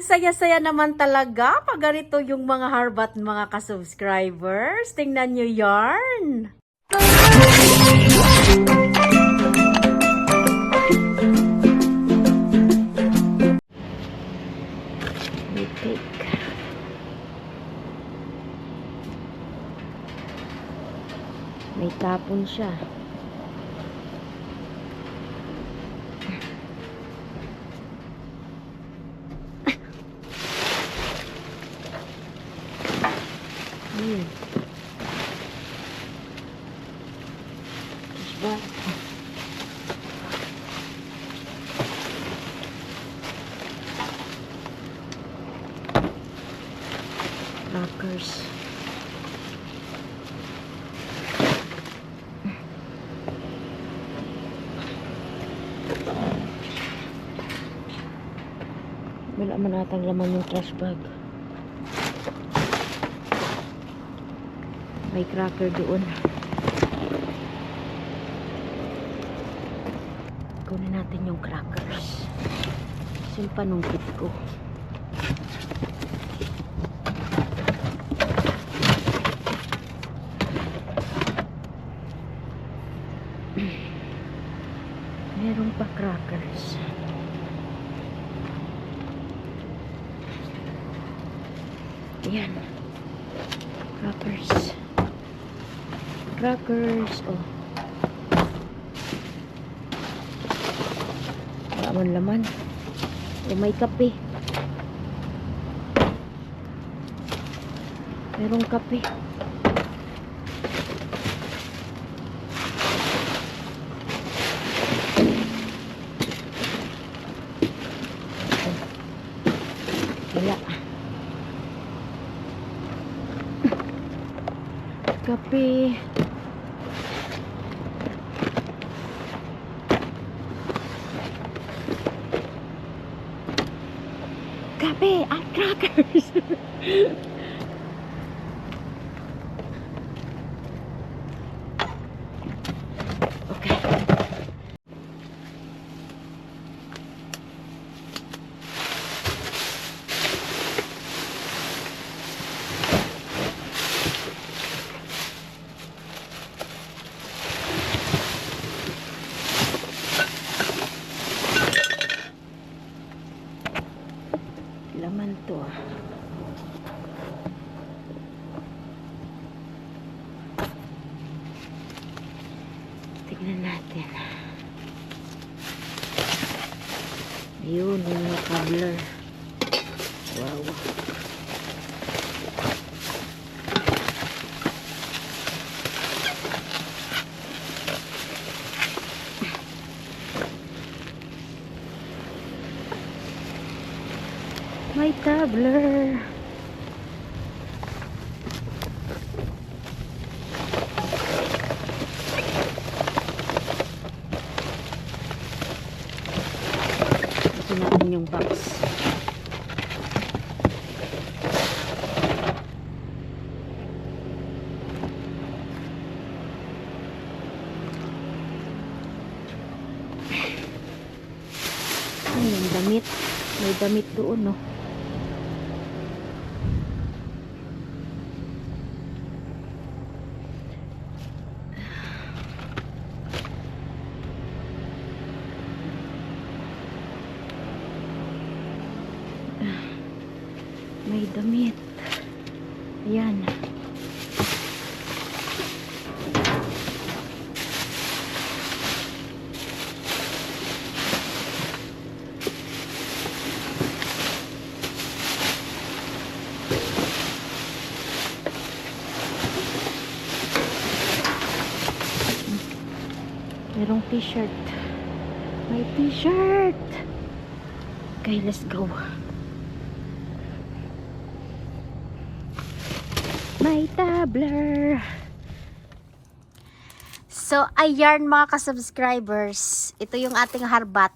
saya-saya naman talaga pag ganito yung mga harbat mga ka-subscribers. Tingnan nyo yarn. Bitik. May tapon siya. Ayun. Fish bar. Crackers. Wala man atang laman yung trash bag. May cracker doon. Kunin natin yung crackers. Kasi yung panungkit ko. Meron pa crackers. Ayan. Crackers. Crackers. Oh. Wala man laman. Oh, may kape. Merong kape. Wala. Kape. Kape at crackers. okay. Laman to ah. Tignan natin. Ayun, yung cobbler. Wow. May tabler. Ito natin yung box. Ay, yung damit. May damit doon, no? May damit. Ayan. Merong t-shirt. May t-shirt. Okay, let's go. May tabler. So, ayan mga ka-subscribers. Ito yung ating harbat.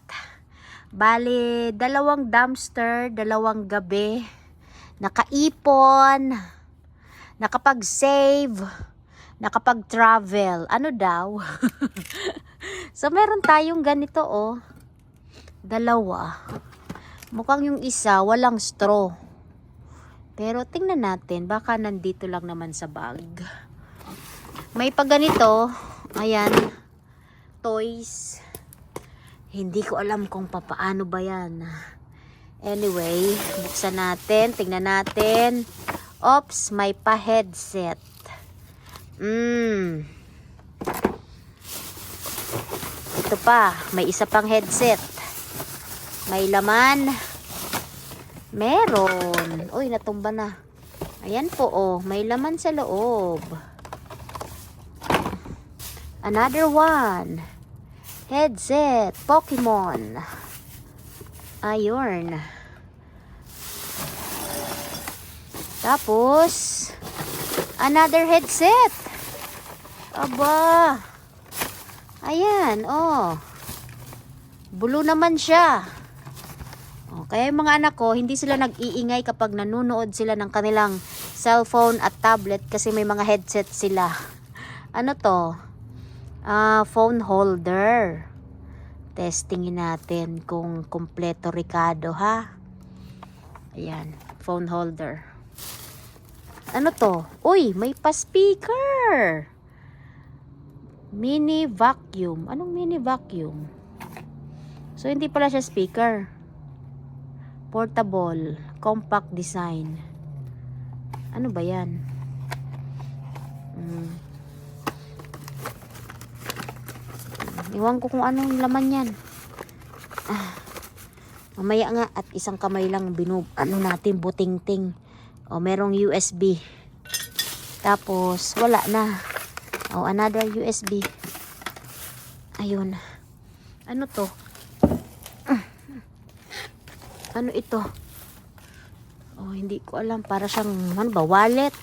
Bali, dalawang dumpster, dalawang gabi. Nakaipon. Nakapag-save. Nakapag-travel. Ano daw? so, meron tayong ganito, oh. Dalawa. Mukhang yung isa, walang straw. Pero tingnan natin, baka nandito lang naman sa bag. May pa ganito, ayan, toys. Hindi ko alam kung papaano ba yan. Anyway, buksan natin, tingnan natin. Ops, may pa headset. Ito pa, may isa pang headset. May laman. Meron. Uy, natumba na. Ayan po, oh. May laman sa loob. Another one. Headset. Pokemon. Ayun. Tapos, another headset. Aba. Ayan, oh. Blue naman siya. Oh, kaya yung mga anak ko, hindi sila nag-iingay kapag nanonood sila ng kanilang cellphone at tablet kasi may mga headset sila. Ano to? Ah, phone holder. Testingin natin kung kompleto Ricardo ha. Ayan, phone holder. Ano to? Uy, may pa-speaker. Mini vacuum. Anong mini vacuum? So, hindi pala siya speaker. Portable. Compact design. Ano ba yan? Mm. Iwan ko kung anong laman yan. Ah. Mamaya nga at isang kamay lang binub ano natin buting-ting. O merong USB. Tapos wala na. O another USB. Ayun. Ano to? Ano ito? Oh, hindi ko alam. Para siyang, ano ba, wallet.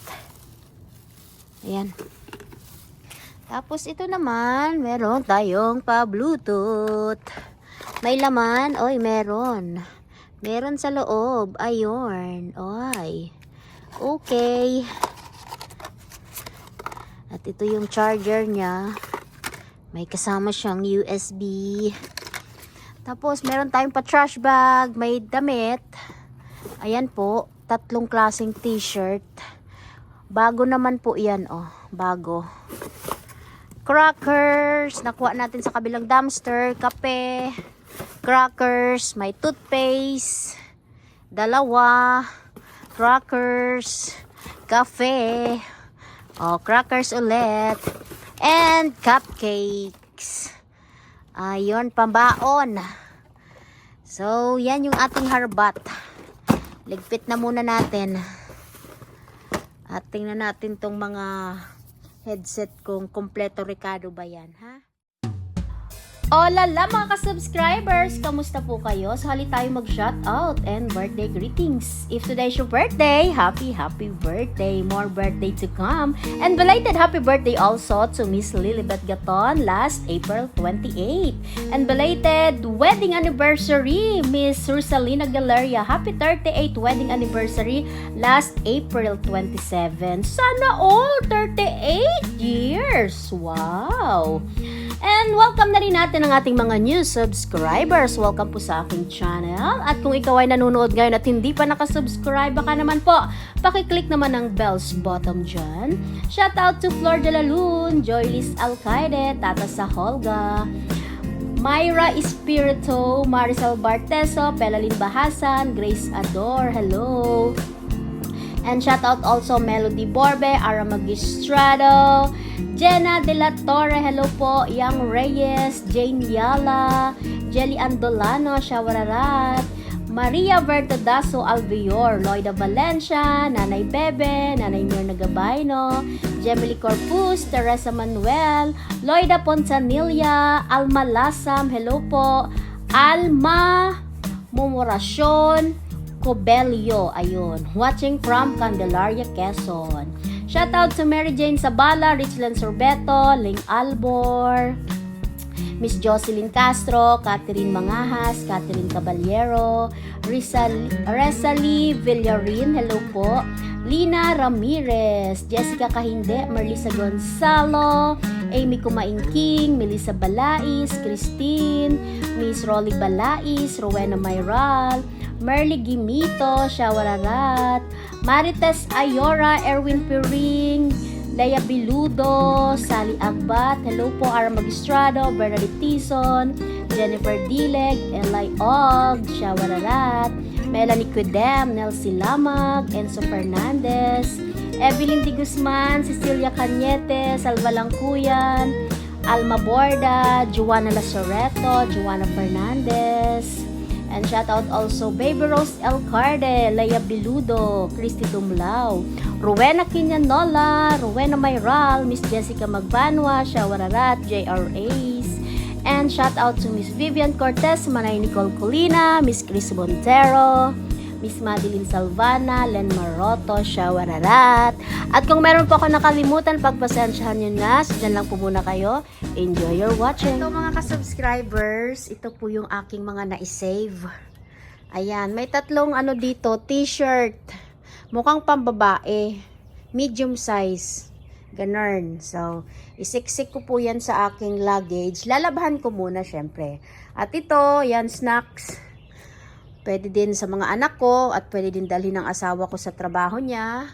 Ayan. Tapos ito naman, meron tayong pa-bluetooth. May laman. Oy, meron. Meron sa loob. Ayun. Oy. Okay. At ito yung charger niya. May kasama siyang USB. Tapos, meron tayong pa-trash bag. May damit. Ayan po. Tatlong klaseng t-shirt. Bago naman po yan, oh. Bago. Crackers. Nakuha natin sa kabilang dumpster. Kape. Crackers. May toothpaste. Dalawa. Crackers. Cafe. Oh, crackers ulit. And cupcakes. Ayun, pambaon. So, yan yung ating harbat. Ligpit na muna natin. At tingnan natin tong mga headset kung kompleto Ricardo ba yan, ha? Hola mga ka-subscribers! Kamusta po kayo? So, hali tayo mag-shoutout and birthday greetings. If today's your birthday, happy, happy birthday! More birthday to come! And belated happy birthday also to Miss Lilibet Gaton last April 28. And belated wedding anniversary, Miss Rosalina Galeria. Happy 38th wedding anniversary last April 27. Sana all 38 years! Wow! And welcome na rin natin ang ating mga new subscribers. Welcome po sa aking channel. At kung ikaw ay nanonood ngayon at hindi pa nakasubscribe, baka naman po, pakiclick naman ang bells bottom dyan. Shout out to Flor de la Lune, Joylis Alcaide, Tata sa Holga, Myra Espirito, Marisol Barteso, Pelalyn Bahasan, Grace Ador, hello. And shout out also Melody Borbe, Ara Magistrado, Jenna De La Torre, hello po, Yang Reyes, Jane Yala, Jelly Andolano, Shawararat, Maria Vertodaso Alvior, Loida Valencia, Nanay Bebe, Nanay Mir Nagabayno, Gemily Corpus, Teresa Manuel, Loida Pontanilla, Alma Lasam, hello po, Alma Mumorasyon, Cobelio, ayun, watching from Candelaria, Quezon. Shout out to Mary Jane Sabala, Richland Sorbeto, Ling Albor, Miss Jocelyn Castro, Catherine Mangahas, Catherine Caballero, Rizal, Resalie Villarin, hello po, Lina Ramirez, Jessica Kahinde, Marlisa Gonzalo, Amy Kumaingking, Melissa Balais, Christine, Miss Rolly Balais, Rowena Mayral, Merly Gimito, Shawararat, Marites Ayora, Erwin Piring, Leia Biludo, Sally Agbat, hello po, Ara Magistrado, Bernadette Tison, Jennifer Dileg, Eli Og, Shawararat, Melanie Quidem, Nelsie Lamag, Enzo Fernandez, Evelyn Di Guzman, Cecilia Cañete, Salva Langkuyan, Alma Borda, Joanna Lasoreto, Joanna Fernandez, and shout out also Baby Rose Elcarde, Leia Biludo, Christy Dumlao, Rowena Quinanola, Rowena Mayral, Miss Jessica Magbanwa, Shawararat, JR Ace, and shout out to Miss Vivian Cortez, Manay Nicole Colina, Miss Chris Montero, Miss Madeline Salvana, Len Maroto, Shawararat. At kung meron po ako nakalimutan, pagpasensyahan nyo na. So, dyan lang po muna kayo. Enjoy your watching. Ito mga ka-subscribers, ito po yung aking mga na-save. Ayan, may tatlong ano dito, t-shirt. Mukhang pambabae. Medium size. Ganun. So, isiksik ko po yan sa aking luggage. Lalabahan ko muna, syempre. At ito, yan, snacks. Pwede din sa mga anak ko at pwede din dalhin ng asawa ko sa trabaho niya.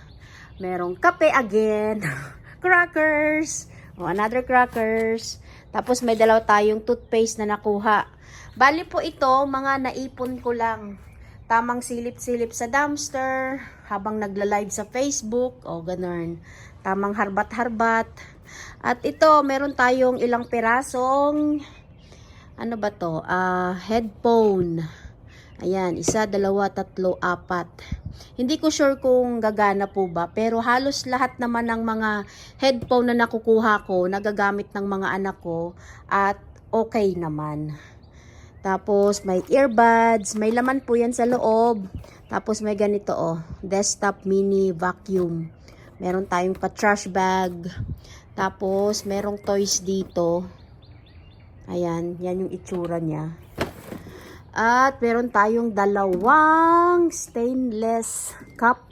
Merong kape again. crackers. O, another crackers. Tapos may dalaw tayong toothpaste na nakuha. Bali po ito, mga naipon ko lang. Tamang silip-silip sa dumpster, habang nagla-live sa Facebook, o ganun. Tamang harbat-harbat. At ito, meron tayong ilang pirasong, ano ba to? Ah, headphone. Ayan, isa, dalawa, tatlo, apat. Hindi ko sure kung gagana po ba, pero halos lahat naman ng mga headphone na nakukuha ko, nagagamit ng mga anak ko, at okay naman. Tapos may earbuds, may laman po yan sa loob. Tapos may ganito oh, desktop mini vacuum. Meron tayong pa trash bag. Tapos merong toys dito. Ayan, yan yung itsura niya. At meron tayong dalawang stainless cup.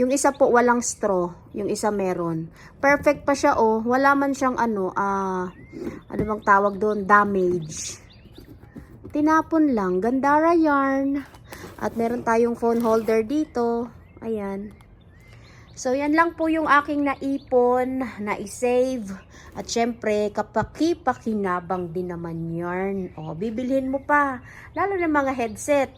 Yung isa po walang straw, yung isa meron. Perfect pa siya oh, wala man siyang ano, ah, ano bang tawag doon, damage. Tinapon lang, Gandara yarn. At meron tayong phone holder dito. Ayan. So, yan lang po yung aking naipon, na-save. At syempre, kapaki-pakinabang din naman yarn. O, bibilhin mo pa. Lalo na mga headset.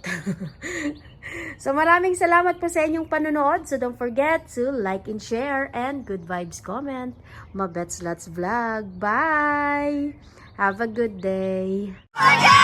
so, maraming salamat po sa inyong panonood. So, don't forget to like and share and good vibes comment. Mabets Lots Vlog. Bye! Have a good day. Good